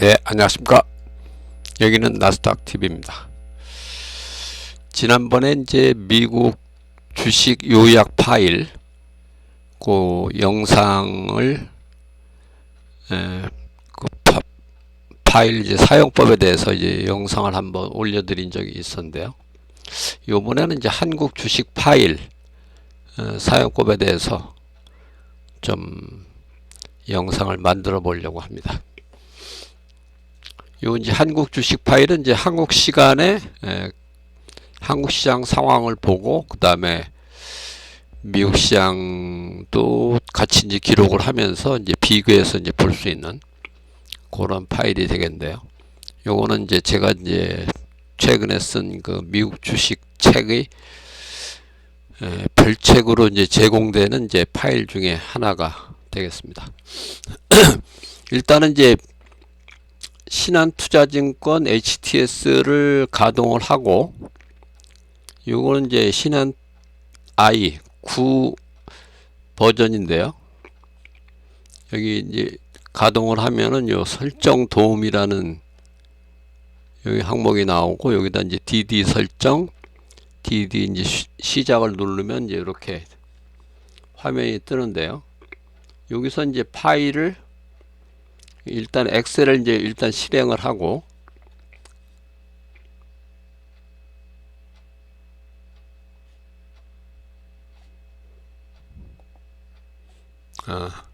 네, 안녕하십니까. 여기는 나스닥 TV입니다. 지난번에 이제 미국 주식 요약 파일 그 영상을 에, 그 파, 파일 이제 사용법에 대해서 이제 영상을 한번 올려드린 적이 있었는데요. 이번에는 이제 한국 주식 파일 어, 사용법에 대해서 좀 영상을 만들어 보려고 합니다. 요 이제 한국 주식 파일은 이제 한국 시간에 에, 한국 시장 상황을 보고 그 다음에 미국 시장도 같이 이제 기록을 하면서 이제 비교해서 이제 볼 수 있는 그런 파일이 되겠는데요. 요거는 이제 제가 이제 최근에 쓴 그 미국 주식 책의 에, 별책으로 이제 제공되는 이제 파일 중에 하나가 되겠습니다. 일단은 이제 신한투자증권 HTS를 가동을 하고 요거는 이제 신한 i 9 버전인데요. 여기 이제 가동을 하면은 요 설정 도움이라는 여기 항목이 나오고 여기다 이제 DD 설정 DD 이제 시, 시작을 누르면 이제 이렇게 화면이 뜨는데요. 여기서 이제 파일을 일단 엑셀을 이제 일단 실행을 하고 아,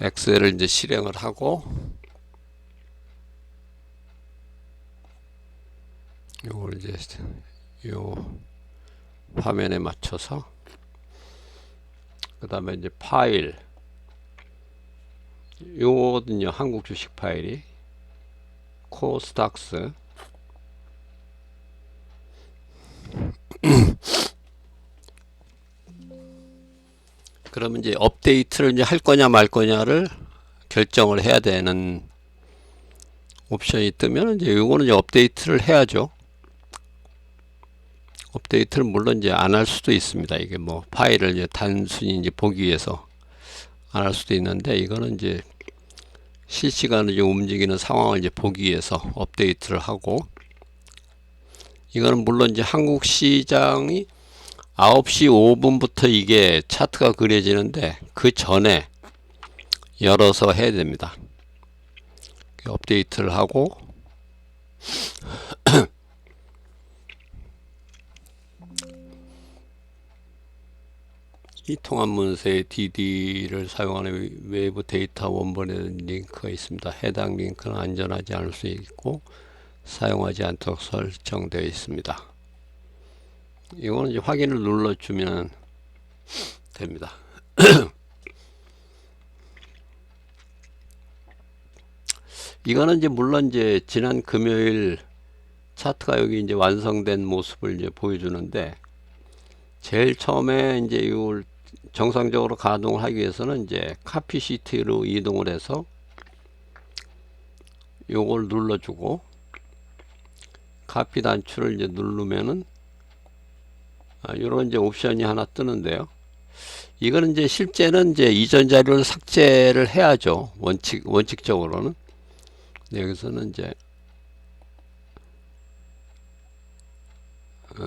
엑셀을 이제 실행을 하고 요걸 이제 요 화면에 맞춰서 그 다음에 이제 파일. 요거거든요. 한국 주식 파일이. 코스닥스. 그러면 이제 업데이트를 이제 할 거냐 말 거냐를 결정을 해야 되는 옵션이 뜨면 이제 요거는 이제 업데이트를 해야죠. 업데이트를 물론 이제 안 할 수도 있습니다. 이게 뭐 파일을 이제 단순히 이제 보기 위해서 안 할 수도 있는데 이거는 이제 실시간으로 움직이는 상황을 이제 보기 위해서 업데이트를 하고 이거는 물론 이제 한국 시장이 9시 5분부터 이게 차트가 그려지는데 그 전에 열어서 해야 됩니다. 업데이트를 하고 이 통합문서에 DD를 사용하는 외부 데이터 원본에 링크가 있습니다. 해당 링크는 안전하지 않을 수 있고 사용하지 않도록 설정되어 있습니다. 이거는 이제 확인을 눌러주면 됩니다. 이거는 이제 물론 이제 지난 금요일 차트가 여기 이제 완성된 모습을 이제 보여주는데 제일 처음에 이제 이걸 정상적으로 가동을 하기 위해서는 이제 카피 시트로 이동을 해서 요걸 눌러주고 카피 단추를 이제 누르면은 아, 이런 이제 옵션이 하나 뜨는데요. 이거는 이제 실제는 이제 이전 자료를 삭제를 해야죠. 원칙 원칙적으로는 네, 여기서는 이제 어,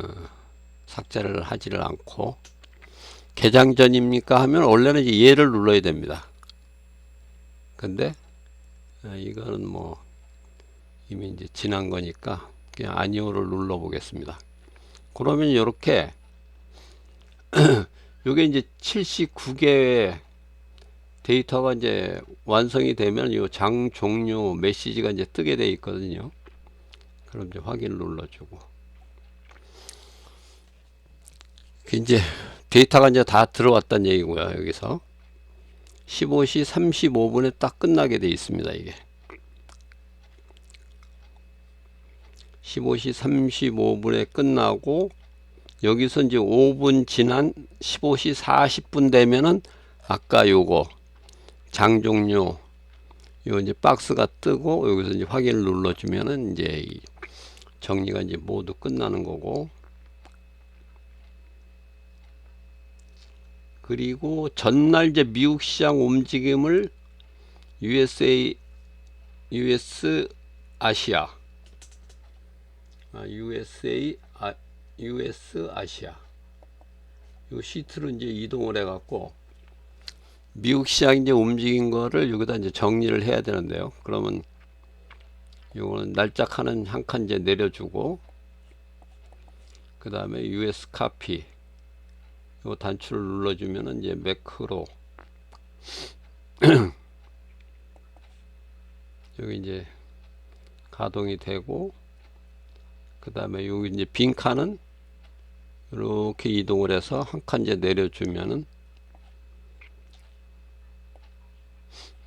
삭제를 하지를 않고 개장 전입니까 하면 원래는 이제 얘를 눌러야 됩니다. 근데 아, 이거는 뭐 이미 이제 지난 거니까 그냥 아니오를 눌러 보겠습니다. 그러면 이렇게 요게 이제 79개의 데이터가 이제 완성이 되면 이 장 종료 메시지가 이제 뜨게 돼 있거든요. 그럼 이제 확인을 눌러주고 이제 데이터가 이제 다 들어왔다는 얘기고요. 여기서 15시 35분에 딱 끝나게 돼 있습니다. 이게 15시 35분에 끝나고 여기서 이제 5분 지난 15시 40분 되면은 아까 요거 장 종료 요 이제 박스가 뜨고 여기서 이제 확인을 눌러주면은 이제 정리가 이제 모두 끝나는 거고 그리고 전날 이제 미국 시장 움직임을 USA US 아시아. 아, USA 아, US 아시아. 요 시트로 이제 이동을 해 갖고 미국 시장 이제 움직인 거를 여기다 이제 정리를 해야 되는데요. 그러면 요거는 날짝 하는 한 칸 이제 내려주고 그 다음에 US 카피 요 단추를 눌러주면은 이제 매크로 여기 이제 가동이 되고 그 다음에 여기 이제 빈 칸은 이렇게 이동을 해서 한 칸 이제 내려주면은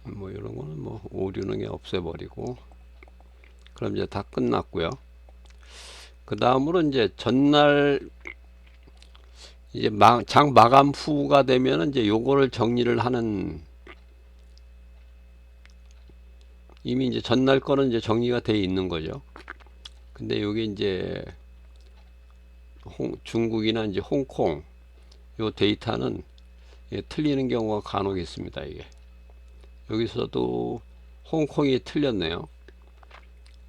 뭐 이런 거는 뭐 오류는 없애버리고 그럼 이제 다 끝났고요. 그 다음으로 이제 전날 이제 마, 장 마감 후가 되면은 이제 요거를 정리를 하는 이미 이제 전날 거는 이제 정리가 돼 있는 거죠. 근데 여기 이제 홍, 중국이나 이제 홍콩 요 데이터는 예, 틀리는 경우가 간혹 있습니다. 이게 여기서도 홍콩이 틀렸네요.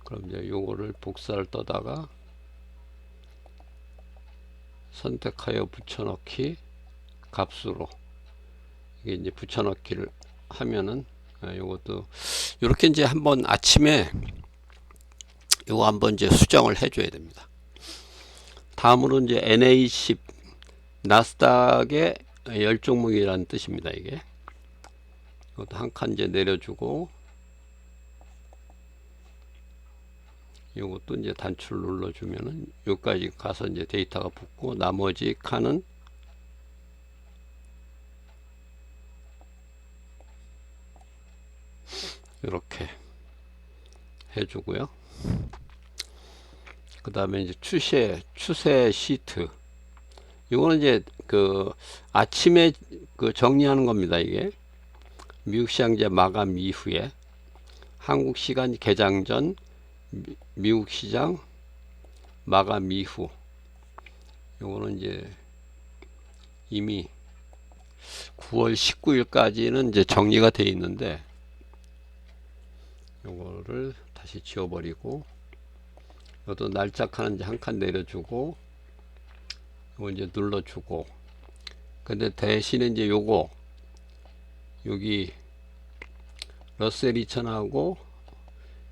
그럼 이제 요거를 복사를 떠다가 선택하여 붙여넣기 값으로 이게 이제 붙여넣기를 하면은 아, 요것도 이렇게 이제 한번 아침에 요거 한번 이제 수정을 해줘야 됩니다. 다음으로 이제 NA10 나스닥의 열 종목이라는 뜻입니다. 이게 이것도 한 칸 이제 내려주고 요것도 이제 단추를 눌러주면은 여기까지 가서 이제 데이터가 붙고 나머지 칸은 이렇게 해주고요. 그 다음에 이제 추세 추세 시트 이거는 이제 그 아침에 그 정리하는 겁니다. 이게 미국 시장제 마감 이후에 한국 시간 개장 전 미, 미국 시장 마감 이후. 요거는 이제 이미 9월 19일까지는 이제 정리가 돼 있는데 요거를 다시 지워버리고 이것도 날짝 하는 이제 한칸 내려주고 요거 이제 눌러주고. 근데 대신에 이제 요거 여기 러셀 2000하고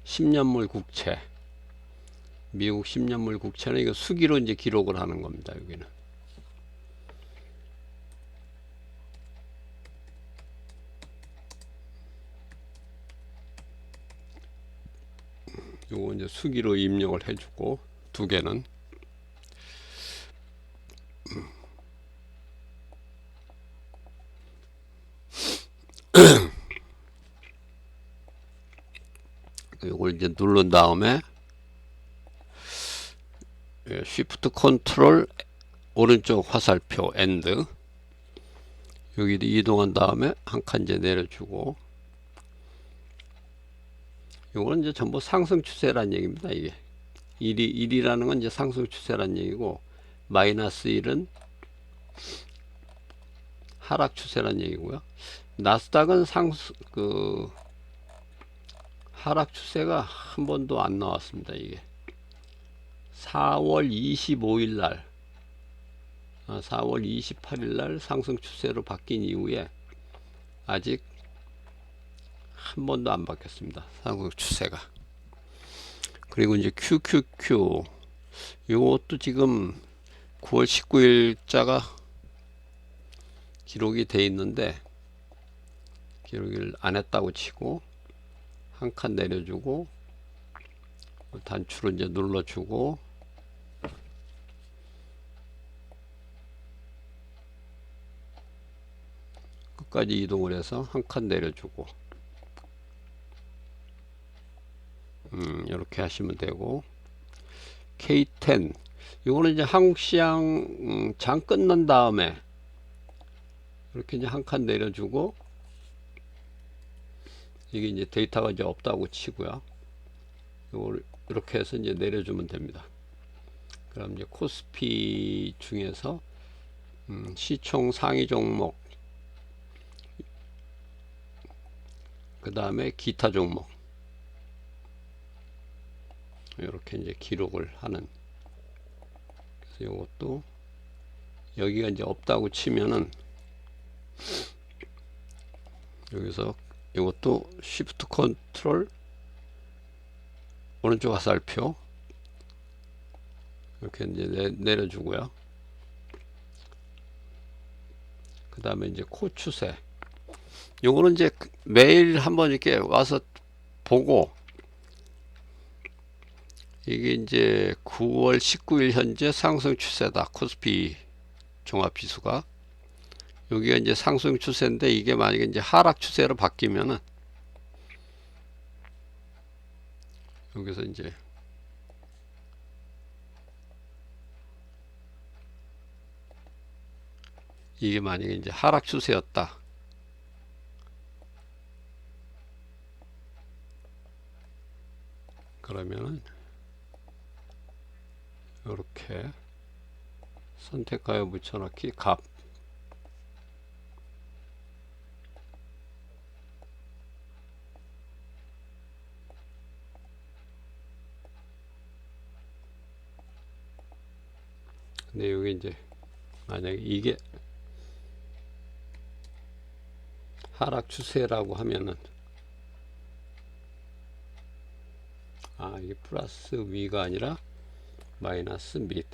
10년물 국채. 미국 10년물 국채는 이거 수기로 이제 기록을 하는 겁니다 여기는. 요거 이제 수기로 입력을 해주고 두 개는 요걸 이제 누른 다음에 쉬프트 컨트롤 오른쪽 화살표 엔드 여기 이동한 다음에 한 칸 이제 내려주고 요거는 이제 전부 상승 추세란 얘기입니다. 이게 1이 1이라는 건 이제 상승 추세란 얘기고 마이너스 1은 하락 추세란 얘기고요. 나스닥은 상승 그 하락 추세가 한 번도 안 나왔습니다. 이게 4월 25일 날 4월 28일 날 상승 추세로 바뀐 이후에 아직 한 번도 안 바뀌었습니다. 상승 추세가. 그리고 이제 QQQ 이것도 지금 9월 19일자가 기록이 돼 있는데 기록을 안 했다고 치고 한 칸 내려주고 단추를 이제 눌러주고 끝까지 이동을 해서 한 칸 내려주고 음, 이렇게 하시면 되고. K10 이거는 이제 한국 시장 음, 장 끝난 다음에 이렇게 이제 한 칸 내려주고 이게 이제 데이터가 이제 없다고 치고요. 요걸 이렇게 해서 이제 내려주면 됩니다. 그럼 이제 코스피 중에서 음, 시총 상위 종목 그 다음에 기타 종목 이렇게 이제 기록을 하는 그래서 이것도 여기가 이제 없다고 치면은 여기서 이것도 Shift 컨트롤 오른쪽 화살표 이렇게 이제 내, 내려주고요. 그 다음에 이제 코 추세. 요거는 이제 매일 한번 이렇게 와서 보고 이게 이제 9월 19일 현재 상승 추세다. 코스피 종합 지수가 여기가 이제 상승 추세인데 이게 만약에 이제 하락 추세로 바뀌면은 여기서 이제 이게 만약에 이제 하락 추세였다. 그러면은 이렇게 선택하여 붙여넣기 값 근데 여기 이제 만약에 이게 하락 추세라고 하면은 아 이게 플러스 위가 아니라 마이너스 밑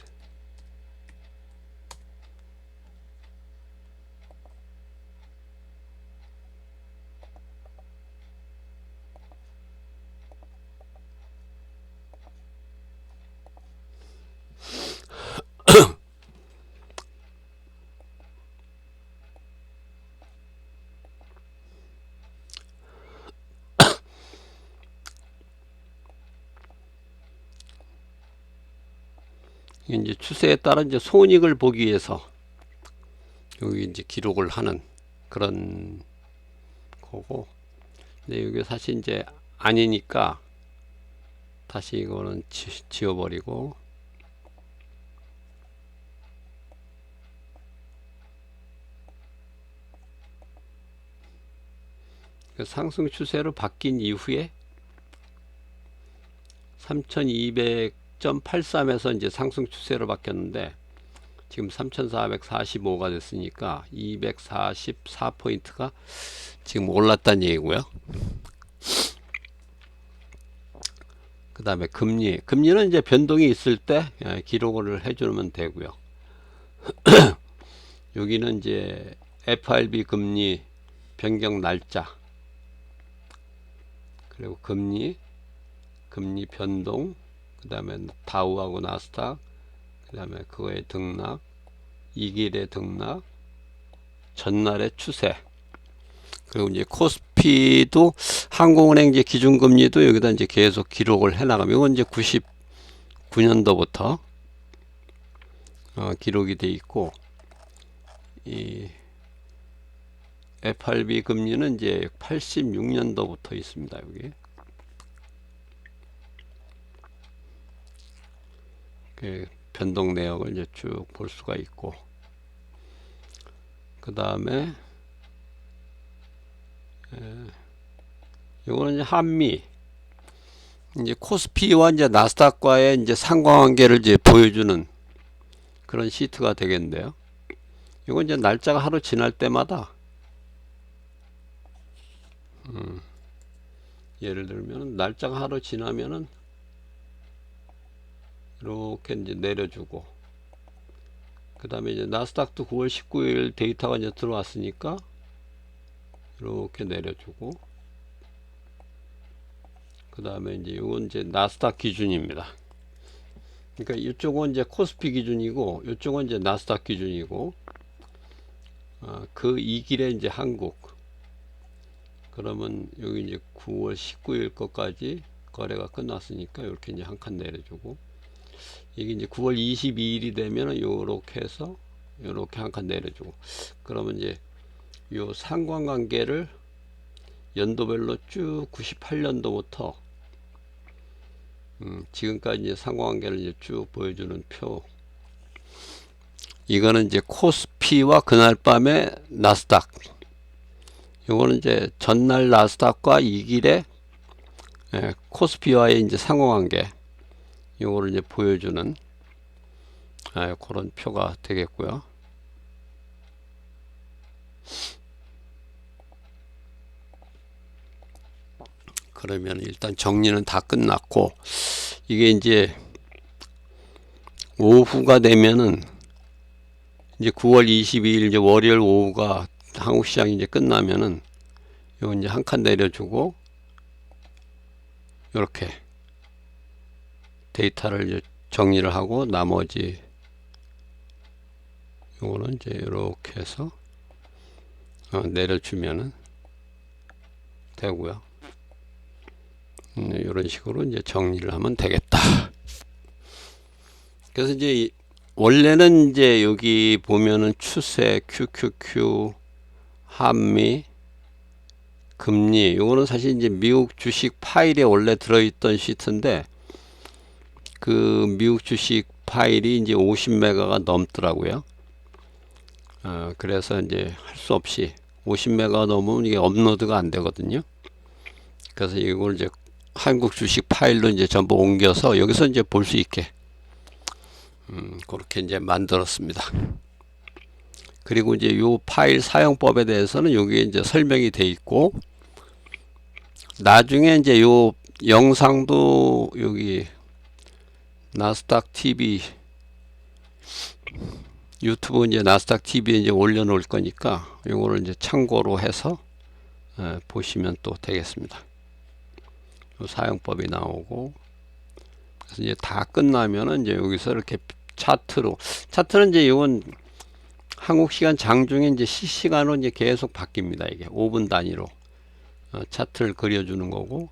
이제 추세에 따라 이제 손익을 보기 위해서 여기 이제 기록을 하는 그런 거고. 근데 이게 사실 이제 아니니까 다시 이거는 지, 지워버리고. 그 상승 추세로 바뀐 이후에 3200.83에서 이제 상승 추세로 바뀌었는데 지금 3445가 됐으니까 244포인트가 지금 올랐다는 얘기고요. 그 다음에 금리. 금리는 이제 변동이 있을 때 예, 기록을 해주면 되고요. 여기는 이제 FRB 금리 변경 날짜. 그리고 금리, 금리 변동, 그 다음에 다우하고 나스닥, 그 다음에 그거의 등락, 이길의 등락, 전날의 추세, 그리고 이제 코스피도 한국은행 이제 기준금리도 여기다 이제 계속 기록을 해나가면 이건 이제 99년도부터 어, 기록이 돼 있고 이 FRB 금리는 이제 86년도부터 있습니다. 여기. 그 변동 내역을 이제 쭉 볼 수가 있고 그 다음에 이거는 이제 한미 이제 코스피와 이제 나스닥과의 이제 상관관계를 이제 보여주는 그런 시트가 되겠는데요. 이건 이제 날짜가 하루 지날 때마다 음, 예를 들면 날짜가 하루 지나면은 이렇게 이제 내려주고 그 다음에 이제 나스닥도 9월 19일 데이터가 이제 들어왔으니까 이렇게 내려주고 그 다음에 이제 이건 이제 나스닥 기준입니다. 그러니까 이쪽은 이제 코스피 기준이고 이쪽은 이제 나스닥 기준이고 어, 그이 길에 이제 한국 그러면 여기 이제 9월 19일 것까지 거래가 끝났으니까 이렇게 이제 한 칸 내려주고 이게 이제 9월 22일이 되면 요렇게 해서 요렇게 한 칸 내려주고 그러면 이제 요 상관관계를 연도별로 쭉 98년도부터 음, 지금까지 이제 상관관계를 이제 쭉 보여주는 표. 이거는 이제 코스피와 그날 밤에 나스닥. 요거는 이제 전날 나스닥과 2길의 예, 코스피와의 이제 상호관계 요거를 이제 보여주는 예, 그런 표가 되겠고요. 그러면 일단 정리는 다 끝났고 이게 이제 오후가 되면은 이제 9월 22일 이제 월요일 오후가 한국 시장이 이제 끝나면은 요 이제 한 칸 내려주고 이렇게 데이터를 정리를 하고 나머지 요거는 이제 이렇게 해서 어, 내려주면은 되고요. 이런 식으로 이제 정리를 하면 되겠다. 그래서 이제 이- 원래는 이제 여기 보면은 추세, QQQ, 한미, 금리, 요거는 사실 이제 미국 주식 파일에 원래 들어있던 시트인데 그 미국 주식 파일이 이제 50메가가 넘더라고요. 어, 그래서 이제 할 수 없이 50메가 넘으면 이게 업로드가 안 되거든요. 그래서 이걸 이제 한국 주식 파일로 이제 전부 옮겨서 여기서 이제 볼 수 있게 음, 그렇게 이제 만들었습니다. 그리고 이제 요 파일 사용법에 대해서는 여기에 이제 설명이 돼 있고 나중에 이제 요 영상도 여기 나스닥 TV 유튜브 이제 나스닥 TV에 이제 올려놓을 거니까 요거를 이제 참고로 해서 에, 보시면 또 되겠습니다. 요 사용법이 나오고 그래서 이제 다 끝나면은 이제 여기서 이렇게 차트로 차트는 이제 이건 한국 시간 장중에 이제 실시간으로 이제 계속 바뀝니다. 이게 5분 단위로 어, 차트를 그려주는 거고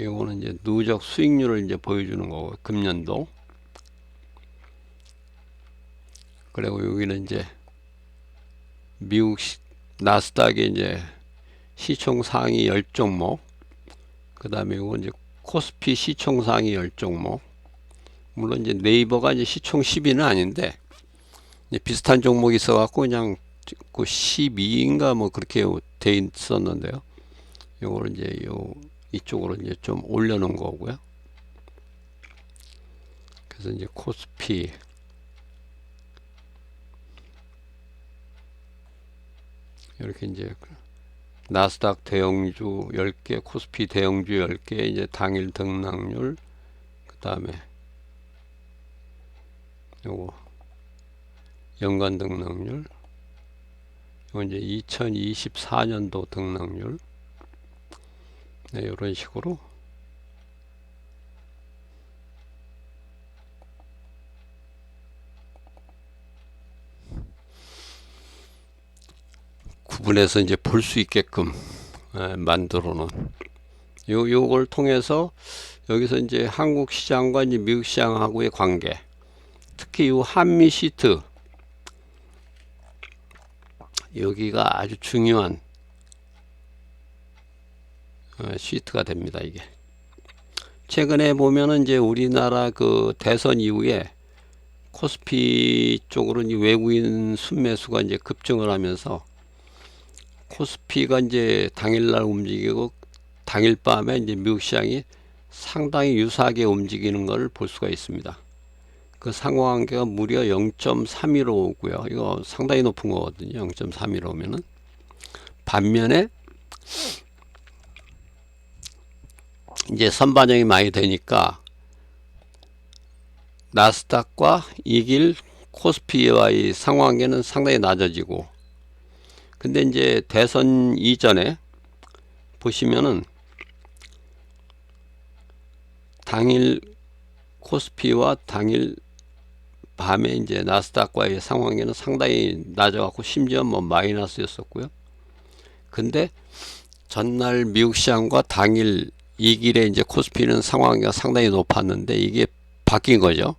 이거는 이제 누적 수익률을 이제 보여주는 거고 금년도. 그리고 여기는 이제 미국 시, 나스닥의 이제 시총 상위 10종목. 그 다음에 이건 이제 코스피 시총 상위 10종목. 물론 이제 네이버가 이제 시총 10위는 아닌데 비슷한 종목이 있어 갖고 그냥 그 12인가 뭐 그렇게 돼 있었는데요. 요거를 이제 요 이쪽으로 이제 좀 올려놓은 거고요. 그래서 이제 코스피 이렇게 이제 나스닥 대형주 10개, 코스피 대형주 10개, 이제 당일 등락률, 그 다음에 요거 연간 등락률, 요거 이제 2024년도 등락률, 네, 이런 식으로. 구분해서 이제 볼 수 있게끔 에, 만들어 놓은. 요 요걸 통해서 여기서 이제 한국 시장과 이제 미국 시장하고의 관계. 특히 요 한미 시트. 여기가 아주 중요한 어, 시트가 됩니다 이게 최근에 보면은 이제 우리나라 그 대선 이후에 코스피 쪽으로 이제 외국인 순매수가 이제 급증을 하면서 코스피가 이제 당일날 움직이고 당일 밤에 이제 미국 시장이 상당히 유사하게 움직이는 것을 볼 수가 있습니다. 그 상호관계가 무려 0.315고요. 이거 상당히 높은 거거든요. 0.315면은 반면에 이제 선반영이 많이 되니까 나스닥과 이길 코스피와의 상호관계는 상당히 낮아지고 근데 이제 대선 이전에 보시면은 당일 코스피와 당일 밤에 이제 나스닥과의 상황에는 상당히 낮아갖고 심지어 뭐 마이너스였었고요. 근데 전날 미국 시장과 당일 이 길에 이제 코스피는 상황이 상당히 높았는데 이게 바뀐 거죠.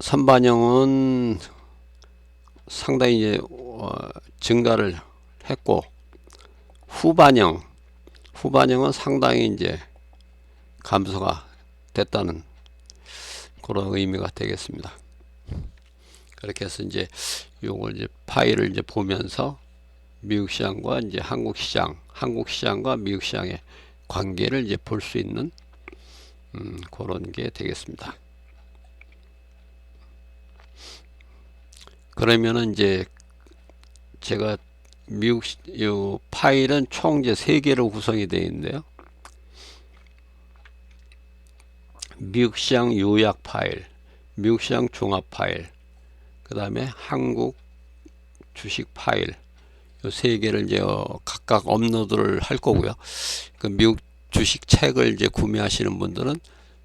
선반영은 상당히 이제 어, 증가를 했고 후반영 후반영은 상당히 이제 감소가 됐다는 그런 의미가 되겠습니다. 그렇게 해서 이제 요걸 이제 파일을 이제 보면서 미국 시장과 이제 한국 시장, 한국 시장과 미국 시장의 관계를 이제 볼 수 있는 음, 그런 게 되겠습니다. 그러면은 이제 제가 미국 시- 요 파일은 총 이제 세 개로 구성이 되어 있는데요. 미국 시장 요약 파일, 미국 시장 종합 파일, 그 다음에 한국 주식 파일, 요 세 개를 이제 어, 각각 업로드를 할 거고요. 그 미국 주식 책을 이제 구매하시는 분들은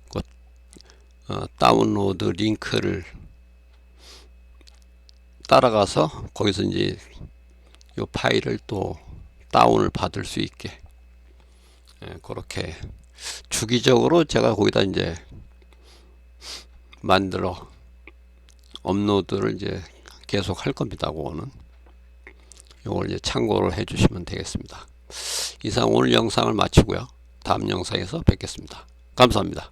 그 어, 다운로드 링크를 따라가서 거기서 이제 요 파일을 또 다운을 받을 수 있게 예, 그렇게 주기적으로 제가 거기다 이제 만들어 업로드를 이제 계속 할 겁니다. 그거는 요걸 이제 참고를 해 주시면 되겠습니다. 이상 오늘 영상을 마치고요. 다음 영상에서 뵙겠습니다. 감사합니다.